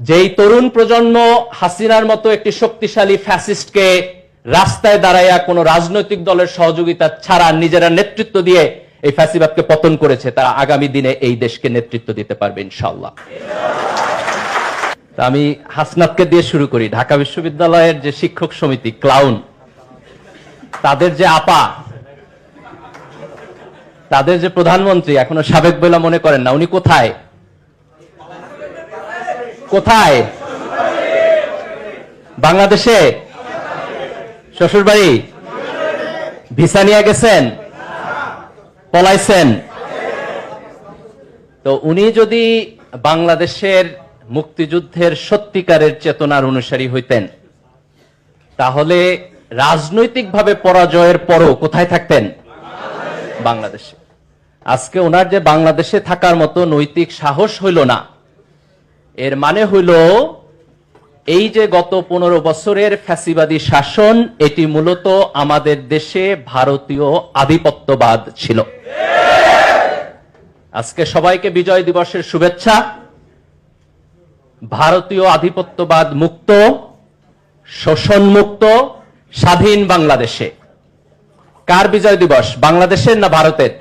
যেই তরুণ প্রজন্ম হাসিনার মতো একটি শক্তিশালী ফ্যাসিস্টকে রাস্তায় দাঁড়াইয়া কোনো রাজনৈতিক দলের সহযোগিতা ছাড়া নিজেরা নেতৃত্ব দিয়ে এই ফ্যাসিবাদকে পতন করেছে, তারা আগামী দিনে এই দেশকে নেতৃত্ব দিতে পারবে ইনশাল্লাহ আমি হাসনাতকে দিয়ে শুরু করি। ঢাকা বিশ্ববিদ্যালয়ের যে শিক্ষক সমিতি, ক্লাউন, তাদের যে আপা, তাদের যে প্রধানমন্ত্রী, এখনও সাবেক বেলা মনে করেন না, উনি কোথায়? কোথায়? বাংলাদেশে? শ্বশুর বাড়ি ভিসা নিয়ে গেছেন? পলাইছেন? তো উনি যদি বাংলাদেশের মুক্তিযুদ্ধের সত্যিকারের চেতনার অনুসারী হইতেন, তাহলে রাজনৈতিকভাবে পরাজয়ের পরও কোথায় থাকতেন? বাংলাদেশে। আজকে ওনার যে বাংলাদেশে থাকার মতো নৈতিক সাহস হইল না। এর মানে হইল, এই যে গত পনেরো বছরের ফ্যাসিবাদী শাসন, এটি মূলত আমাদের দেশে ভারতীয় আধিপত্যবাদ ছিল। আজকে সবাইকে বিজয় দিবসের শুভেচ্ছা। ভারতীয় আধিপত্যবাদ মুক্ত, শোষণ মুক্ত, স্বাধীন বাংলাদেশে। কার বিজয় দিবস, বাংলাদেশের না ভারতের?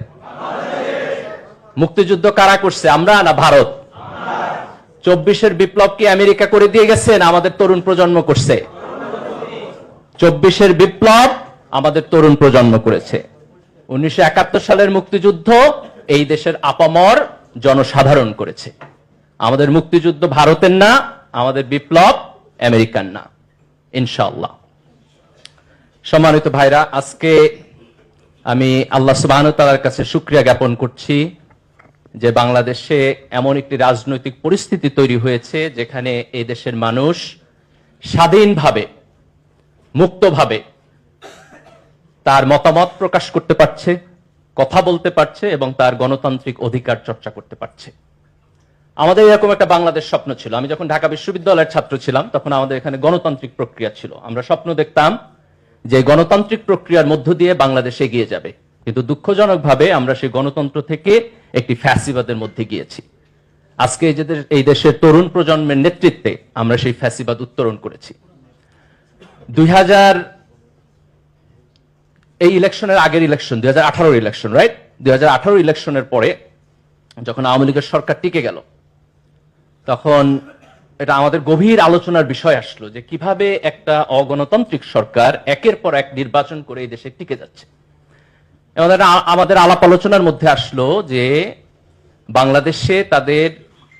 মুক্তিযুদ্ধ কারা করছে, আমরা না ভারত? চব্বিশের বিপ্লব কি আমেরিকা করে দিয়ে গেছে না আমাদের তরুণ প্রজন্ম করছে। চব্বিশের বিপ্লব আমাদের তরুণ প্রজন্ম করেছে। উনিশশো একাত্তর সালের মুক্তিযুদ্ধ এই দেশের আপামর জনসাধারণ করেছে। আমাদের মুক্তিযুদ্ধ ভারতের না, আমাদের বিপ্লব আমেরিকান না। ইনশাআল্লাহ। সম্মানিত ভাইরা, আজকে আমি আল্লাহ সুবাহ তালার কাছে সুক্রিয়া জ্ঞাপন করছি। যে বাংলাদেশে এমন একটি রাজনৈতিক পরিস্থিতি তৈরি হয়েছে যেখানে এই দেশের মানুষ স্বাধীনভাবে, মুক্তভাবে তার মতামত প্রকাশ করতে পারছে, কথা বলতে পারছে এবং তার গণতান্ত্রিক অধিকার চর্চা করতে পারছে। আমাদের এরকম একটা বাংলাদেশ স্বপ্ন ছিল। আমি যখন ঢাকা বিশ্ববিদ্যালয়ের ছাত্র ছিলাম, তখন আমাদের এখানে গণতান্ত্রিক প্রক্রিয়া ছিল। আমরা স্বপ্ন দেখতাম যে গণতান্ত্রিক প্রক্রিয়ার মধ্য দিয়ে বাংলাদেশ এগিয়ে যাবে। কিন্তু দুঃখজনকভাবে আমরা সেই গণতন্ত্র থেকে একটি ফ্যাসিবাদের মধ্যে গিয়েছি। আজকে এই দেশের তরুণ প্রজন্মের নেতৃত্বে আমরা সেই ফ্যাসিবাদ উত্তরণ করেছি। দুই এই ইলেকশনের আগের ইলেকশন দুই হাজার ইলেকশন রাইট দুই হাজার ইলেকশনের পরে যখন আওয়ামী লীগের সরকার টিকে গেল, তখন এটা আমাদের গভীর আলোচনার বিষয় আসলো যে কীভাবে একটা অগণতান্ত্রিক সরকার একের পর এক নির্বাচন করে এই দেশে টিকে যাচ্ছে। আমাদের আমাদের আলাপ আলোচনার মধ্যে আসলো যে বাংলাদেশে তাদের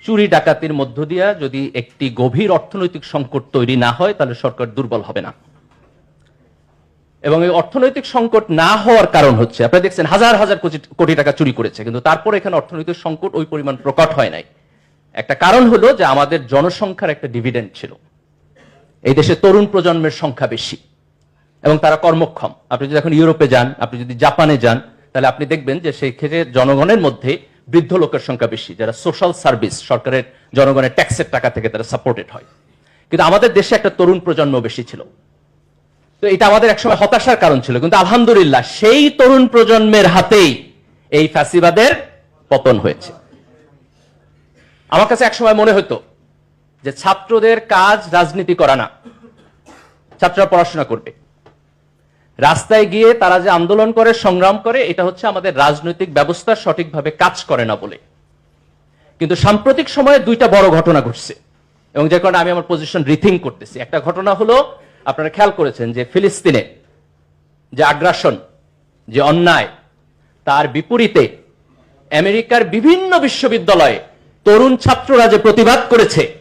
চুরি ডাকাতির মধ্য দিয়া যদি একটি গভীর অর্থনৈতিক সংকট তৈরি না হয়, তাহলে সরকার দুর্বল হবে না। এবং এই অর্থনৈতিক সংকট না হওয়ার কারণ হচ্ছে, আপনারা দেখছেন হাজার হাজার কোটি- টাকা চুরি করেছে, কিন্তু তারপর এখানে অর্থনৈতিক সংকট ওই পরিমাণ প্রকট হয় নাই। একটা কারণ হলো যে আমাদের জনসংখ্যার একটা ডিভিডেন্ড ছিল। এই দেশে তরুণ প্রজন্মের সংখ্যা বেশি। এবং তারা কর্মক্ষম। আপনি যদি এখন ইউরোপে যান, আপনি যদি জাপানে যান, তাহলে আপনি দেখবেন যে সেই ক্ষেত্রে জনগণের মধ্যে বৃদ্ধ লোকের সংখ্যা বেশি, যারা সোশ্যাল সার্ভিস সরকারের জনগণের ট্যাক্সের টাকা থেকে তারা সাপোর্টেড হয়। কিন্তু আমাদের দেশে একটা তরুণ প্রজন্ম বেশি ছিল। তো এটা আমাদের একসময় হতাশার কারণ ছিল। কিন্তু আলহামদুলিল্লাহ সেই তরুণ প্রজন্মের হাতেই এই ফ্যাসিবাদের পতন হয়েছে। আমার কাছে একসময় মনে হতো যে ছাত্রদের কাজ রাজনীতি করা না। ছাত্ররা পড়াশোনা করবে। রাস্তায় গিয়ে তারা যে আন্দোলন করে, সংগ্রাম করে, এটা হচ্ছে আমাদের রাজনৈতিক ব্যবস্থা সঠিকভাবে কাজ করে না বলে। কিন্তু সাম্প্রতিক সময়ে দুইটা বড় ঘটনা ঘটছে। এবং যে কারণে আমি আমার পজিশন রিথিং করতেছি। একটা ঘটনা হলো, আপনারা খেয়াল করেছেন যে ফিলিস্তিনে যে আগ্রাসন, যে অন্যায়, তার বিপরীতে আমেরিকার বিভিন্ন বিশ্ববিদ্যালয়ে তরুণ ছাত্ররা যে প্রতিবাদ করেছে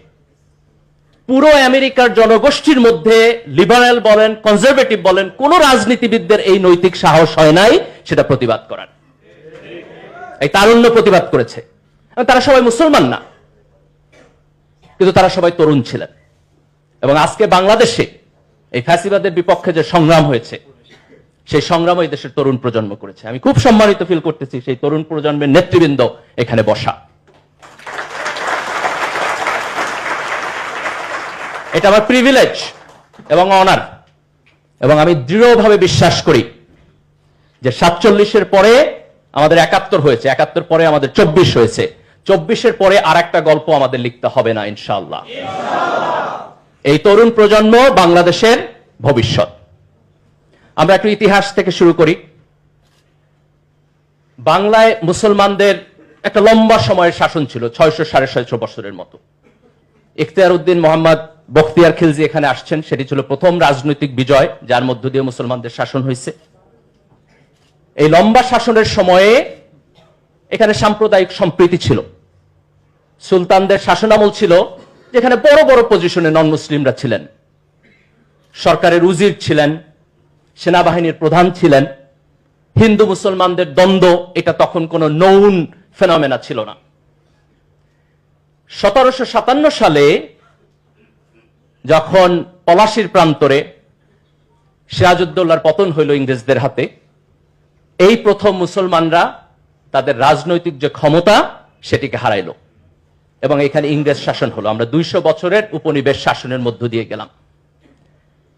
পুরো আমেরিকার জনগোষ্ঠীর মধ্যে লিবারেল বলেন কনজারভেটিভ বলেন, কোন রাজনীতিবিদদের এই নৈতিক সাহস হয় নাই, সেটা প্রতিবাদ করার। এই তারুণ্য প্রতিবাদ করেছে। তারা সবাই মুসলমান না। কিন্তু তারা সবাই তরুণ ছিলেন। এবং আজকে বাংলাদেশে এই ফ্যাসিবাদের বিপক্ষে যে সংগ্রাম হয়েছে, সেই সংগ্রাম এই দেশের তরুণ প্রজন্ম করেছে। আমি খুব সম্মানিত ফিল করতেছি, সেই তরুণ প্রজন্মের নেতৃবৃন্দ এখানে বসা। এটা আমার প্রিভিলেজ এবং অনার এবং আমি দৃঢ়ভাবে বিশ্বাস করি যে সাতচল্লিশের পরে আমাদের একাত্তর হয়েছে, একাত্তর পরে আমাদের চব্বিশ হয়েছে। চব্বিশের পরে আর একটা গল্প আমাদের লিখতে হবে না ইনশাল্লাহ এই তরুণ প্রজন্ম বাংলাদেশের ভবিষ্যৎ। আমরা একটু ইতিহাস থেকে শুরু করি। বাংলায় মুসলমানদের একটা লম্বা সময়ের শাসন ছিল, ছয়শো সাড়ে ছয়শো বছরের মতো। ইখতিয়ার উদ্দিন মোহাম্মদ বখতিয়ার খিলজি এখানে আসছেন, সেটি ছিল প্রথম রাজনৈতিক বিজয় যার মধ্য দিয়ে মুসলমানদের শাসন হয়েছে। এই লম্বা শাসনের সময়ে এখানে সাম্প্রদায়িক সম্প্রীতি ছিল। সুলতানদের শাসনামল ছিল যেখানে বড় বড় পজিশনে নন মুসলিমরা ছিলেন। সরকারের উজির ছিলেন, সেনাবাহিনীর প্রধান ছিলেন। হিন্দু মুসলমানদের দ্বন্দ্ব, এটা তখন কোনো নৌন ফেনোমেনা ছিল না। সতেরোশো সাতান্ন সালে যখন পলাশির প্রান্তরে সিরাজউদ্দৌলার পতন হইল ইংরেজদের হাতে, এই প্রথম মুসলমানরা তাদের রাজনৈতিক যে ক্ষমতা, সেটিকে হারাইল। এবং এখানে ইংরেজ শাসন হলো। আমরা দুইশো বছরের উপনিবেশ শাসনের মধ্য দিয়ে গেলাম।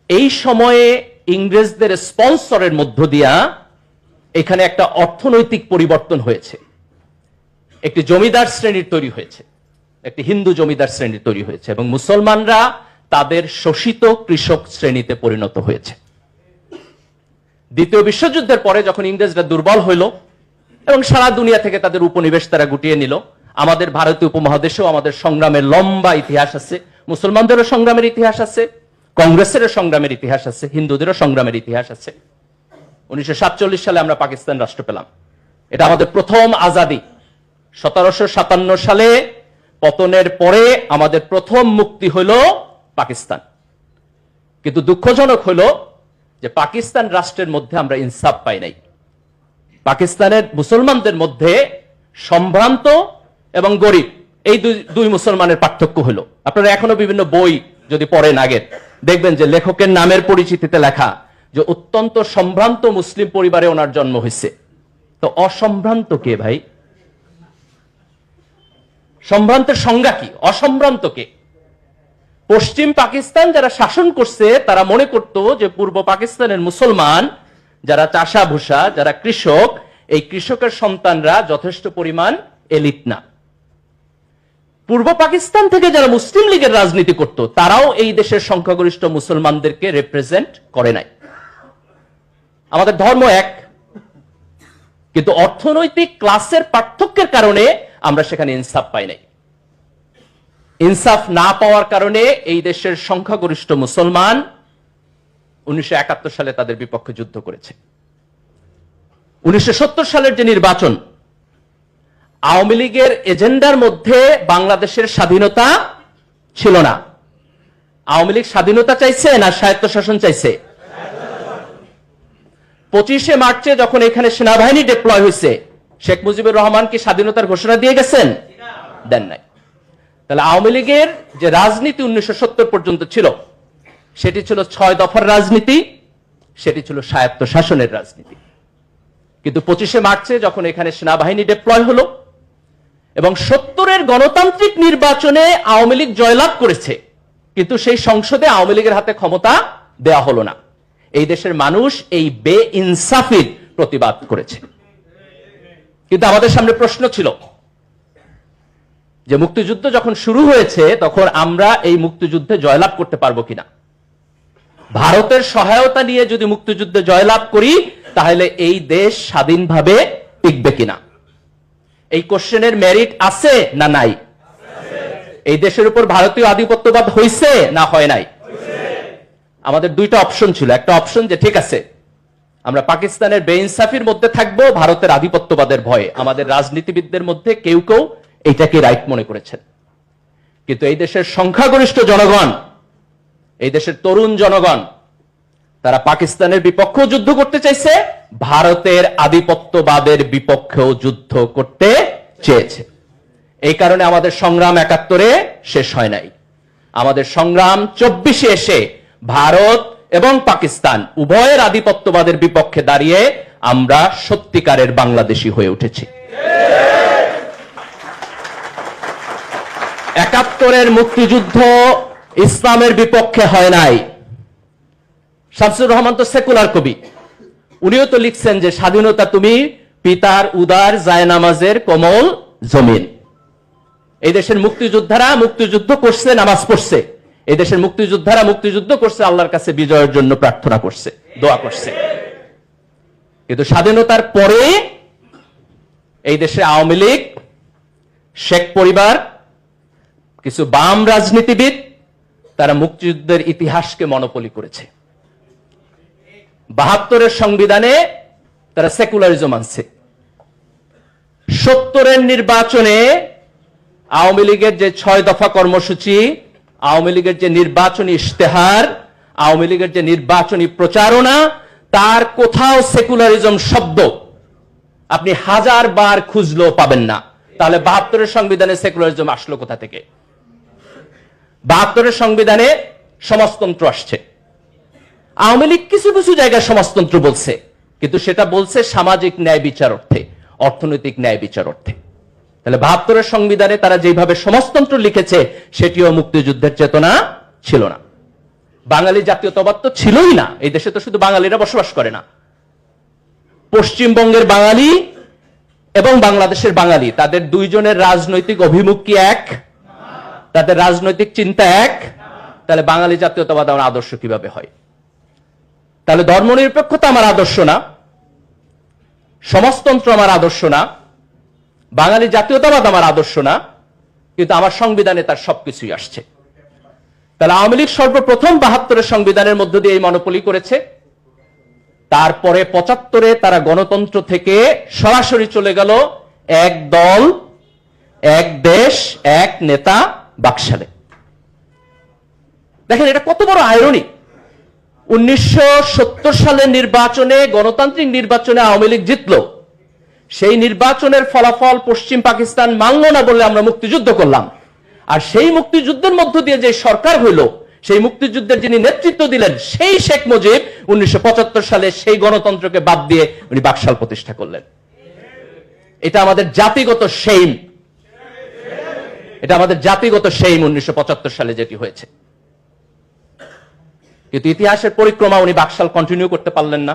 এই সময়ে ইংরেজদের স্পন্সরের মধ্য দিয়া এখানে একটা অর্থনৈতিক পরিবর্তন হয়েছে। একটি জমিদার শ্রেণির তৈরি হয়েছে। একটি হিন্দু জমিদার শ্রেণির তৈরি হয়েছে। এবং মুসলমানরা তাদের শোষিত কৃষক শ্রেণীতে পরিণত হয়েছে। দ্বিতীয় বিশ্বযুদ্ধের পরে যখন ইংরেজরা দুর্বল হইল এবং সারা দুনিয়া থেকে তাদের উপনিবেশ তারা গুটিয়ে নিল, আমাদের ভারতীয় উপমহাদেশেও আমাদের সংগ্রামের লম্বা ইতিহাস আছে, মুসলমানদেরও সংগ্রামের ইতিহাস আছে, কংগ্রেসেরও সংগ্রামের ইতিহাস আছে, হিন্দুদেরও সংগ্রামের ইতিহাস আছে। উনিশশো সাতচল্লিশ সালে আমরা পাকিস্তান রাষ্ট্র পেলাম। এটা আমাদের প্রথম আজাদি। সতেরোশো সাতান্ন সালে পতনের পরে আমাদের প্রথম মুক্তি হইল পাকিস্তান। কিন্তু দুঃখজনক হইল যে পাকিস্তান রাষ্ট্রের মধ্যে আমরা ইনসাফ পাই নাই। পাকিস্তানের মুসলমানদের মধ্যে সম্ভ্রান্ত এবং গরিব, এই দুই দুই মুসলমানের পার্থক্য হলো। আপনারা এখনও বিভিন্ন বই যদি পড়েন আগের দেখবেন যে লেখকের নামের পরিচিতিতে লেখা যে অত্যন্ত সম্ভ্রান্ত মুসলিম পরিবারে ওনার জন্ম হয়েছে। তো অসম্ভ্রান্ত কে ভাই? সম্ভ্রান্তের সংজ্ঞা কি? অসম্ভ্রান্ত কে? পশ্চিম পাকিস্তান যারা শাসন করছে, তারা মনে করত যে পূর্ব পাকিস্তানের মুসলমান, যারা চাষা ভুষা যারা কৃষক, এই কৃষকের সন্তানরা যথেষ্ট পরিমাণ এলিট না। পূর্ব পাকিস্তান থেকে যারা মুসলিম লীগের রাজনীতি করত, তারাও এই দেশের সংখ্যাগরিষ্ঠ মুসলমানদেরকে রিপ্রেজেন্ট করে নাই। আমাদের ধর্ম এক, কিন্তু অর্থনৈতিক ক্লাসের পার্থক্যের কারণে আমরা সেখানে ইনসাফ পাই নাই। ইনসাফ না পাওয়ার কারণে এই দেশের সংখ্যাগরিষ্ঠ মুসলমান উনিশশো একাত্তর সালে তাদের বিপক্ষে যুদ্ধ করেছে। উনিশশো সত্তর সালের যে নির্বাচন, আওয়ামী লীগের এজেন্ডার মধ্যে বাংলাদেশের স্বাধীনতা ছিল না। আওয়ামী লীগ স্বাধীনতা চাইছে না স্বায়ত্তশাসন চাইছে? পঁচিশে মার্চে যখন এখানে সেনাবাহিনী ডিপ্লয় হয়েছে, শেখ মুজিবুর রহমান কি স্বাধীনতার ঘোষণা দিয়ে গেছেন? দেন নাই। তাহলে আওয়ামী লীগের যে রাজনীতি উনিশশো সত্তর পর্যন্ত ছিল, সেটি ছিল ছয় দফার রাজনীতি, সেটি ছিল স্বায়ত্ত শাসনের রাজনীতি। কিন্তু পঁচিশে মার্চে যখন এখানে সেনাবাহিনী ডিপ্লয় হলো, এবং সত্তরের গণতান্ত্রিক নির্বাচনে আওয়ামী লীগ জয়লাভ করেছে, কিন্তু সেই সংসদে আওয়ামী লীগের হাতে ক্ষমতা দেয়া হলো না। এই দেশের মানুষ এই বে ইনসাফির প্রতিবাদ করেছে। কিন্তু আমাদের সামনে প্রশ্ন ছিল যে মুক্তিযুদ্ধ যখন শুরু হয়েছে, তখন আমরা এই মুক্তিযুদ্ধে জয়লাভ করতে পারব কিনা? ভারতের সহায়তা নিয়ে যদি মুক্তিযুদ্ধে জয়লাভ করি, তাহলে এই দেশ স্বাধীনভাবে টিকবে কিনা? এই কোশ্চেনের মেরিট আছে না নাই? এই দেশের উপর ভারতীয় আধিপত্যবাদ হয়েছে না হয় নাই? আমাদের দুইটা অপশন ছিল। একটা অপশন যে ঠিক আছে, আমরা পাকিস্তানের বেইনসাফির মধ্যে থাকব, ভারতের আধিপত্যবাদের ভয়ে। আমাদের রাজনীতিবিদদের মধ্যে কেউ কেউ এইটাকে রাইট মনে করেছেন। কিন্তু এই দেশের সংখ্যাগরিষ্ঠ জনগণ, এই দেশের তরুণ জনগণ, তারা পাকিস্তানের বিপক্ষেও যুদ্ধ করতে চাইছে, ভারতের আধিপত্যবাদের বিপক্ষেও যুদ্ধ করতে চেয়েছে। এই কারণে আমাদের সংগ্রাম একাত্তরে শেষ হয় নাই। আমাদের সংগ্রাম চব্বিশে এসে ভারত এবং পাকিস্তান উভয়ের আধিপত্যবাদের বিপক্ষে দাঁড়িয়ে আমরা সত্যিকারের বাংলাদেশী হয়ে উঠেছি। একাত্তরের মুক্তিযুদ্ধ ইসলামের বিপক্ষে হয় নাই। শামসুর রহমান তো সেকুলার কবি। উনিও তো লিখছেন যে, স্বাধীনতা তুমি পিতার উদার জায়নামাজের কোমল জমিন। এই দেশের মুক্তিযোদ্ধারা মুক্তিযুদ্ধ করছে, নামাজ পড়ছে। এই দেশের মুক্তিযোদ্ধারা মুক্তিযুদ্ধ করছে, আল্লাহর কাছে বিজয়ের জন্য প্রার্থনা করছে, দোয়া করছে। কিন্তু স্বাধীনতার পরে এই দেশে আওয়ামী লীগ, শেখ পরিবার কিছু বাম রাজনীতিবিদ তারা মুক্তিযুদ্ধের ইতিহাসকে মনোপলি করেছে। বাহাত্তরের সংবিধানে তারা সেকুলারিজম আনছে। সত্তরের নির্বাচনে আওয়ামী লীগের যে ছয় দফা কর্মসূচি, আওয়ামী লীগের যে নির্বাচনী ইশতেহার, আওয়ামী লীগের যে নির্বাচনী প্রচারণা, তার কোথাও সেকুলারিজম শব্দ আপনি হাজার বার খুঁজলেও পাবেন না। তাহলে বাহাত্তরের সংবিধানে সেকুলারিজম আসলো কোথা থেকে? বাহাত্তরের সংবিধানে সমাজতন্ত্র আসছে। আওয়ামী লীগ কিছু কিছু জায়গায় সমাজতন্ত্র বলছে, কিন্তু সেটা বলছে সামাজিক ন্যায় বিচার অর্থে, অর্থনৈতিক ন্যায় বিচার অর্থে। তাহলে বাহাত্তরের সংবিধানে তারা যেভাবে সমাজতন্ত্র লিখেছে, সেটিও মুক্তিযুদ্ধের চেতনা ছিল না। বাঙালি জাতীয়তাবাদ তো ছিলই না, এই দেশে তো শুধু বাঙালিরা বসবাস করে না। পশ্চিমবঙ্গের বাঙালি এবং বাংলাদেশের বাঙালি, তাদের দুইজনের রাজনৈতিক অভিমুখ কি এক? তাদের রাজনৈতিক চিন্তা এক, তাহলে বাঙালি জাতীয়তাবাদ আমার আদর্শ কীভাবে হয়? তাহলে ধর্মনিরপেক্ষতা আমার আদর্শ না, সমাজতন্ত্র আমার আদর্শ না, বাঙালি জাতীয়তাবাদ আমার আদর্শ না, কিন্তু আমার সংবিধানে তার সবকিছুই আসছে। তাহলে আওয়ামী লীগ সর্বপ্রথম বাহাত্তরের সংবিধানের মধ্য দিয়ে এই মনোপলি করেছে। তারপরে পঁচাত্তরে তারা গণতন্ত্র থেকে সরাসরি চলে গেল এক দল, এক দেশ, এক নেতা বাকশালে। দেখেন, এটা কত বড় আয়রনি উনিশশো সালের নির্বাচনে গণতান্ত্রিক নির্বাচনে আওয়ামী লীগ জিতল। সেই নির্বাচনের ফলাফল পশ্চিম পাকিস্তান মানল না বলে আমরা মুক্তিযুদ্ধ করলাম। আর সেই মুক্তিযুদ্ধের মধ্য দিয়ে যে সরকার হইল, সেই মুক্তিযুদ্ধের যিনি নেতৃত্ব দিলেন, সেই শেখ মুজিব উনিশশো পঁচাত্তর সালে সেই গণতন্ত্রকে বাদ দিয়ে উনি বাকশাল প্রতিষ্ঠা করলেন। এটা আমাদের জাতিগত সেইম এটা আমাদের জাতিগত সেইম উনিশশো সালে যেটি হয়েছে। কিন্তু ইতিহাসের পরিক্রমা উনি বাকশাল কন্টিনিউ করতে পারলেন না।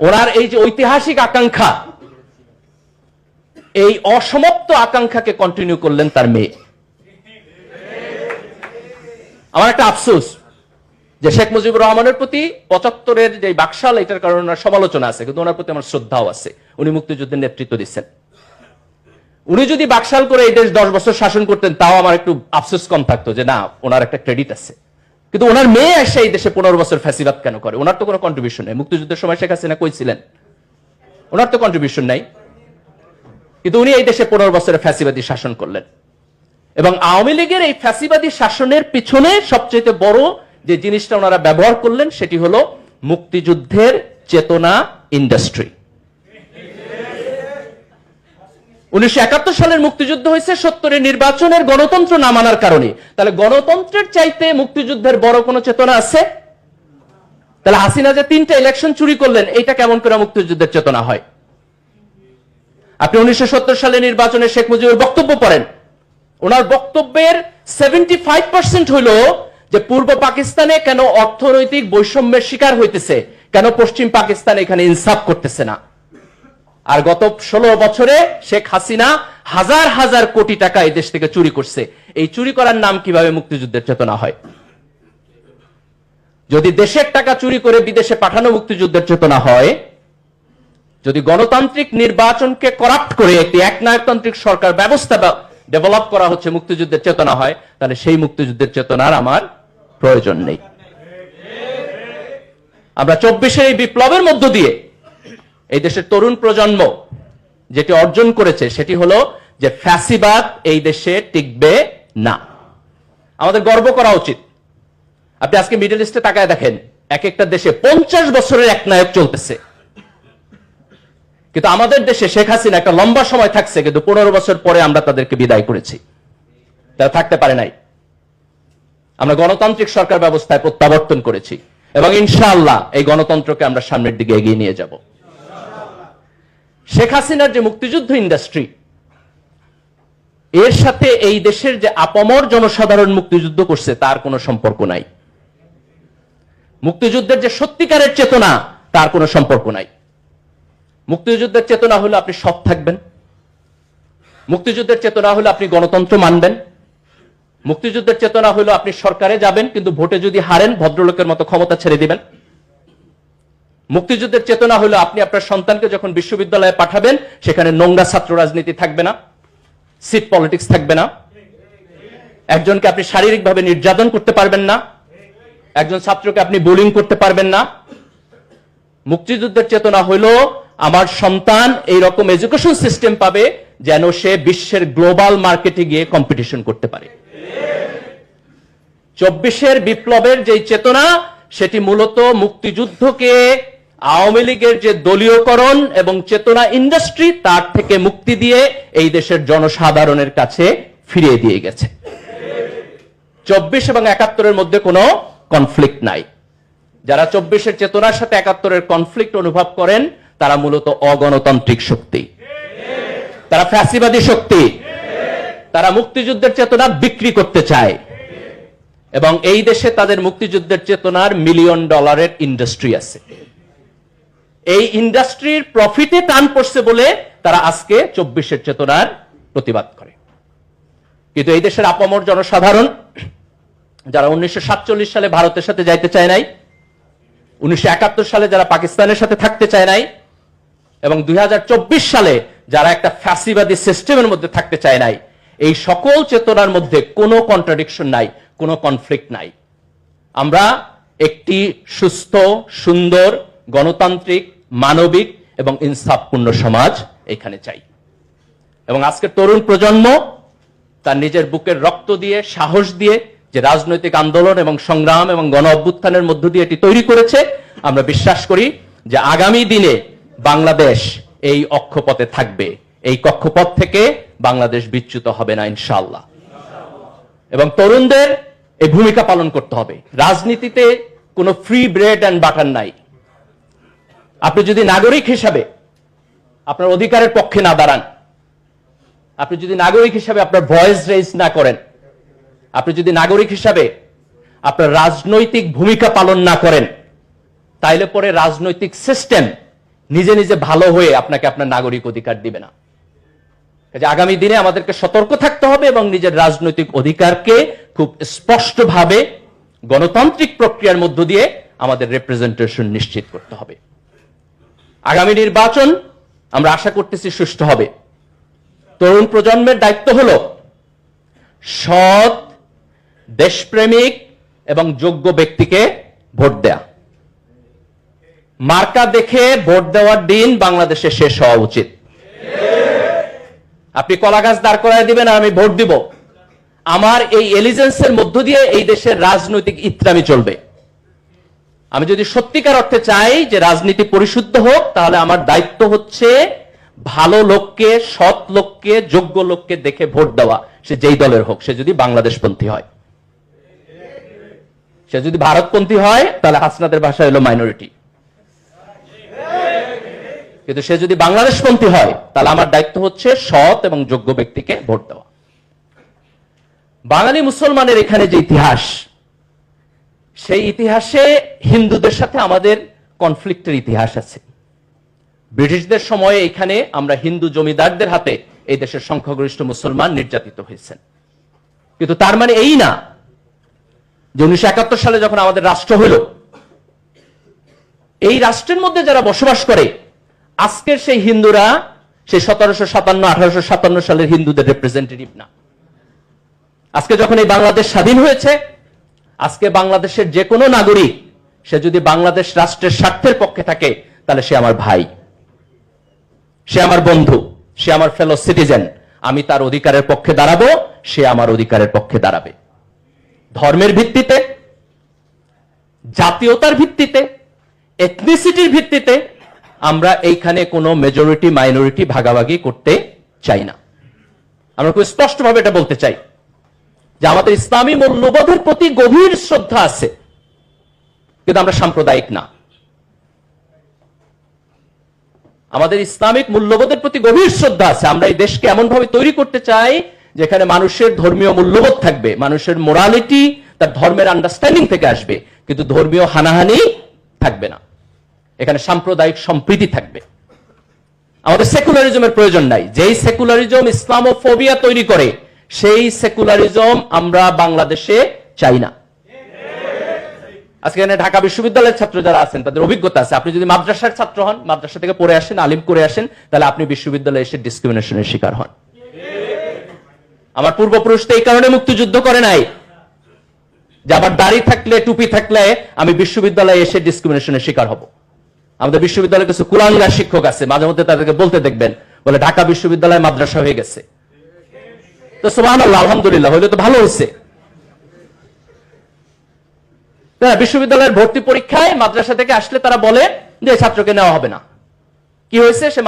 ওনার এই যে ঐতিহাসিক আকাঙ্ক্ষা, এই অসমাপ্ত আকাঙ্ক্ষাকে কন্টিনিউ করলেন তার মেয়ে। আমার একটা আফসোস যে শেখ মুজিবুর রহমানের প্রতি পঁচাত্তরের যে বাকশাল, এটার কারণে সমালোচনা আছে, কিন্তু ওনার প্রতি আমার শ্রদ্ধাও আছে। উনি মুক্তিযুদ্ধের নেতৃত্ব দিচ্ছেন। উনি যদি বাকশাল করে এই দেশ দশ বছর শাসন করতেন, তাও আমার একটু আফসোস কম থাকতো যে না, ওনার একটা ক্রেডিট আছে। কিন্তু ওনার মেয়ে এসে এই দেশে পনেরো বছর ফ্যাসিবাদ কেন করে? ওনার তো কোনো কন্ট্রিবিউশন নেই। মুক্তিযুদ্ধের সময় শেখ হাসিনা কইছিলেন ওনার তো কন্ট্রিবিউশন নাই। কিন্তু উনি এই দেশে পনেরো বছরের ফ্যাসিবাদী শাসন করলেন। এবং আওয়ামী লীগের এই ফ্যাসিবাদী শাসনের পিছনে সবচেয়ে বড় যে জিনিসটা ওনারা ব্যবহার করলেন, সেটি হলো মুক্তিযুদ্ধের চেতনা ইন্ডাস্ট্রি উনিশশো একাত্তর সালের মুক্তিযুদ্ধ হয়েছে সত্তরের নির্বাচনের গণতন্ত্র না মানার কারণে। তাহলে গণতন্ত্রের চাইতে মুক্তিযুদ্ধের বড় কোনো চেতনা আছে? তাহলে হাসিনা যে তিনটা ইলেকশন চুরি করলেন এটা কেমন করে মুক্তিযুদ্ধের চেতনা হয়? আপনি উনিশশো সত্তর সালে নির্বাচনে শেখ মুজিবুর বক্তব্য পড়েন। ওনার বক্তব্যের সেভেন্টি ফাইভ পার্সেন্ট হইল যে পূর্ব পাকিস্তানে কেন অর্থনৈতিক বৈষম্যের শিকার হইতেছে, কেন পশ্চিম পাকিস্তান এখানে ইনসাফ করতেছে না? আর গত ষোলো বছরে শেখ হাসিনা হাজার হাজার কোটি টাকা এই দেশ থেকে চুরি করছে। এই চুরি করার নাম কীভাবে মুক্তিযুদ্ধের চেতনা হয়? যদি দেশের টাকা চুরি করে বিদেশে পাঠানো মুক্তিযুদ্ধের চেতনা হয়, যদি গণতান্ত্রিক নির্বাচনকে করাপ্ট করে একটি একনায়কতান্ত্রিক সরকার ব্যবস্থা ডেভেলপ করা হচ্ছে মুক্তিযুদ্ধের চেতনা হয়, তাহলে সেই মুক্তিযুদ্ধের চেতনার আমার প্রয়োজন নেই। আমরা চব্বিশের এই বিপ্লবের মধ্য দিয়ে এই দেশের তরুণ প্রজন্ম যেটি অর্জন করেছে, সেটি হলো যে ফ্যাসিবাদ এই দেশে টিকবে না। আমাদের গর্ব করা উচিত। আপনি আজকে মিডল ইস্টে তাকায় দেখেন এক একটা দেশে পঞ্চাশ বছরের এক নায়ক চলতেছে। কিন্তু আমাদের দেশে শেখ হাসিনা একটা লম্বা সময় থাকছে, কিন্তু পনেরো বছর পরে আমরা তাদেরকে বিদায় করেছি। তারা থাকতে পারে নাই। আমরা গণতান্ত্রিক সরকার ব্যবস্থায় প্রত্যাবর্তন করেছি এবং ইনশাআল্লাহ এই গণতন্ত্রকে আমরা সামনের দিকে এগিয়ে নিয়ে যাব। শেখ হাসিনার যে মুক্তিযুদ্ধ ইন্ডাস্ট্রি, এর সাথে এই দেশের যে আপমর জনসাধারণ মুক্তিযুদ্ধ করছে, তার কোনো সম্পর্ক নাই। মুক্তিযুদ্ধের যে সত্যিকারের চেতনা, তার কোনো সম্পর্ক নাই। মুক্তিযুদ্ধের চেতনা হলো আপনি সৎ থাকবেন। মুক্তিযুদ্ধের চেতনা হলো আপনি গণতন্ত্র মানবেন। মুক্তিযুদ্ধের চেতনা হলো আপনি সরকারে যাবেন, কিন্তু ভোটে যদি হারেন, ভদ্রলোকের মতো ক্ষমতা ছেড়ে দিবেন। মুক্তিযুদ্ধের চেতনা হলো আপনি আপনার সন্তানকে যখন বিশ্ববিদ্যালয়ে পাঠাবেন, সেখানে নোংরা ছাত্র রাজনীতি থাকবে না, সিট পলিটিক্স থাকবে না। একজনকে আপনি শারীরিকভাবে নির্যাতন করতে পারবেন না, একজন ছাত্রকে আপনি বোলিং করতে পারবেন না। মুক্তিযুদ্ধের চেতনা হলো আমার সন্তান এই রকম এডুকেশন সিস্টেম পাবে যেন সে বিশ্বের গ্লোবাল মার্কেটে গিয়ে কম্পিটিশন করতে পারে। চব্বিশের বিপ্লবের যে চেতনা, সেটি মূলত মুক্তিযুদ্ধকে আওয়ামী লীগের যে দলীয়করণ এবং চেতনা ইন্ডাস্ট্রি তার থেকে মুক্তি দিয়ে এই দেশের জনসাধারণের কাছে ফিরিয়ে দিয়ে গেছে। চব্বিশ এবং একাত্তরের মধ্যে কোনো কনফ্লিক্ট নাই। যারা চব্বিশের চেতনার সাথে একাত্তরের কনফ্লিক্ট অনুভব করেন, তারা মূলত অগণতান্ত্রিক শক্তি। তারা ফ্যাসিবাদী শক্তি। তারা মুক্তিযুদ্ধের চেতনা বিক্রি করতে চায়। এবং এই দেশে তাদের মুক্তিযুদ্ধের চেতনার মিলিয়ন ডলারের ইন্ডাস্ট্রি আছে। এই ইন্ডাস্ট্রির প্রফিটে টান পড়ছে বলে তারা আজকে চব্বিশের চেতনার প্রতিবাদ করে। কিন্তু এই দেশের আপামর জনসাধারণ, যারা উনিশশো সাতচল্লিশ সালে ভারতের সাথে যাইতে চায় নাই, উনিশশো একাত্তর সালে যারা পাকিস্তানের সাথে থাকতে চায় নাই, এবং দুই হাজার চব্বিশ সালে যারা একটা ফ্যাসিবাদী সিস্টেমের মধ্যে থাকতে চায় নাই, এই সকল চেতনার মধ্যে কোনো কন্ট্রাডিকশন নাই, কোনো কনফ্লিক্ট নাই। আমরা একটি সুস্থ, সুন্দর, গণতান্ত্রিক মানবিক এবং ইনসাফপূর্ণ সমাজ এখানে চাই। এবং আজকের তরুণ প্রজন্ম তার নিজের বুকের রক্ত দিয়ে, সাহস দিয়ে যে রাজনৈতিক আন্দোলন এবং সংগ্রাম এবং গণ অভ্যুত্থানের মধ্য দিয়ে এটি তৈরি করেছে, আমরা বিশ্বাস করি যে আগামী দিনে বাংলাদেশ এই অক্ষপথে থাকবে। এই কক্ষপথ থেকে বাংলাদেশ বিচ্যুত হবে না ইনশাল্লাহ এবং তরুণদের এই ভূমিকা পালন করতে হবে। রাজনীতিতে কোনো ফ্রি ব্রেড অ্যান্ড বাটার নাই। আপনি যদি নাগরিক হিসাবে আপনার অধিকারের পক্ষে না দাঁড়ান, আপনি যদি নাগরিক হিসাবে আপনার ভয়েস রেজ না করেন, আপনি যদি নাগরিক হিসাবে আপনার রাজনৈতিক ভূমিকা পালন না করেন, তাইলে পরে রাজনৈতিক সিস্টেম নিজে নিজে ভালো হয়ে আপনাকে আপনার নাগরিক অধিকার দিবে না। কাজে আগামী দিনে আমাদেরকে সতর্ক থাকতে হবে এবং নিজের রাজনৈতিক অধিকারকে খুব স্পষ্টভাবে গণতান্ত্রিক প্রক্রিয়ার মধ্য দিয়ে আমাদের রিপ্রেজেন্টেশন নিশ্চিত করতে হবে। আগামী নির্বাচন আমরা আশা করতেছি সুষ্ঠু হবে। তরুণ প্রজন্মের দায়িত্ব হলো সৎ, দেশপ্রেমিক এবং যোগ্য ব্যক্তিকে ভোট দেয়া। মার্কা দেখে ভোট দেওয়ার দিন বাংলাদেশে শেষ হওয়া উচিত। আপনি কলা গাছ দাঁড় করাই দিবেন আর আমি ভোট দিব। আমার এই এলিজেন্সের মধ্য দিয়ে এই দেশের রাজনৈতিক ইত্রামি চলবে। আমি যদি সত্যিকার অর্থে চাই যে রাজনীতি পরিশুদ্ধ হোক, তাহলে আমার দায়িত্ব হচ্ছে ভালো লোককে, সৎ লোককে, যোগ্য লোককে দেখে ভোট দেওয়া। সে যেই দলের হোক, সে যদি বাংলাদেশপন্থী হয়। সে যদি ভারতপন্থী হয়, তাহলে হাসনাদের ভাষা হলো মাইনরিটি কিন্তু সে যদি বাংলাদেশপন্থী হয়, তাহলে আমার দায়িত্ব হচ্ছে সৎ এবং যোগ্য ব্যক্তিকে ভোট দেওয়া। বাঙালি মুসলমানের এখানে যে ইতিহাস সেই ইতিহাসে হিন্দুদের সাথে আমাদের কনফ্লিক্টের ইতিহাস আছে। ব্রিটিশদের সময়ে এখানে আমরা হিন্দু জমিদারদের হাতে এই দেশের সংখ্যাগরিষ্ঠ মুসলমান নির্যাতিত হয়েছেন। কিন্তু তার মানে এই না যে উনিশশো একাত্তর সালে যখন আমাদের রাষ্ট্র হইল এই রাষ্ট্রের মধ্যে যারা বসবাস করে, আজকের সেই হিন্দুরা সেই সতেরোশো সাতান্ন, আঠারোশো সাতান্ন সালের হিন্দুদের রিপ্রেজেন্টেটিভ না। আজকে যখন এই বাংলাদেশ স্বাধীন হয়েছে আজকে বাংলাদেশের যে কোনো নাগরিক, সে যদি বাংলাদেশ রাষ্ট্রের স্বার্থের পক্ষে থাকে, তাহলে সে আমার ভাই। সে আমার বন্ধু, সে আমার ফেলো সিটিজেন আমি তার অধিকারের পক্ষে দাঁড়াবো, সে আমার অধিকারের পক্ষে দাঁড়াবে। ধর্মের ভিত্তিতে, জাতীয়তার ভিত্তিতে এথনিসিটির ভিত্তিতে, আমরা এইখানে কোনো মেজরিটি মাইনরিটি ভাগাভাগি করতে চাই না। আমরা খুব স্পষ্টভাবে এটা বলতে চাই। যে আমাদের ইসলামী মূল্যবোধের প্রতি গভীর শ্রদ্ধা আছে। কিন্তু আমরা সাম্প্রদায়িক না। আমাদের ইসলামিক মূল্যবোধের প্রতি গভীর শ্রদ্ধা আছে। আমরা এই দেশকে এমন ভাবে তৈরি করতে চাই, যেখানে মানুষের ধর্মীয় মূল্যবোধ থাকবে, মানুষের মোরালিটি তার ধর্মের আন্ডারস্ট্যান্ডিং থেকে আসবে, কিন্তু ধর্মীয় হানাহানি থাকবে না। এখানে সাম্প্রদায়িক সম্প্রীতি থাকবে। আমাদের সেকুলারিজমের প্রয়োজন নাই। যেই সেকুলারিজম ইসলামোফোবিয়া তৈরি করে সেই সেকুলারিজম আমরা বাংলাদেশে চাই না। আজকে ঢাকা বিশ্ববিদ্যালয়ের ছাত্র যারা আছেন, তাদের অভিজ্ঞতা আছে। আপনি যদি মাদ্রাসার ছাত্র হন, মাদ্রাসা থেকে পড়ে আসেন, আলিম করে আসেন, তাহলে আপনি বিশ্ববিদ্যালয়ে এসে ডিসক্রিমিনেশনের শিকার হন। আমার পূর্বপুরুষ তো এই কারণে মুক্তিযুদ্ধ করে নাই যে আবার দাড়ি থাকলে, টুপি থাকলে আমি বিশ্ববিদ্যালয়ে এসে ডিসক্রিমিনেশনের শিকার হব। আমাদের বিশ্ববিদ্যালয়ে কিছু কুলাঙ্গার শিক্ষক আছে, মাঝে মধ্যে তাদেরকে বলতে দেখবেন, বলে ঢাকা বিশ্ববিদ্যালয় মাদ্রাসা হয়ে গেছে। তো সোহান আলহামদুলিল্লাহ হইলে তো ভালো হয়েছে না, বিশ্ববিদ্যালয়ের ভর্তি পরীক্ষায় মাদ্রাসা থেকে আসলে তারা বলে যে ছাত্রকে নেওয়া হবে না। কি হয়েছে? সে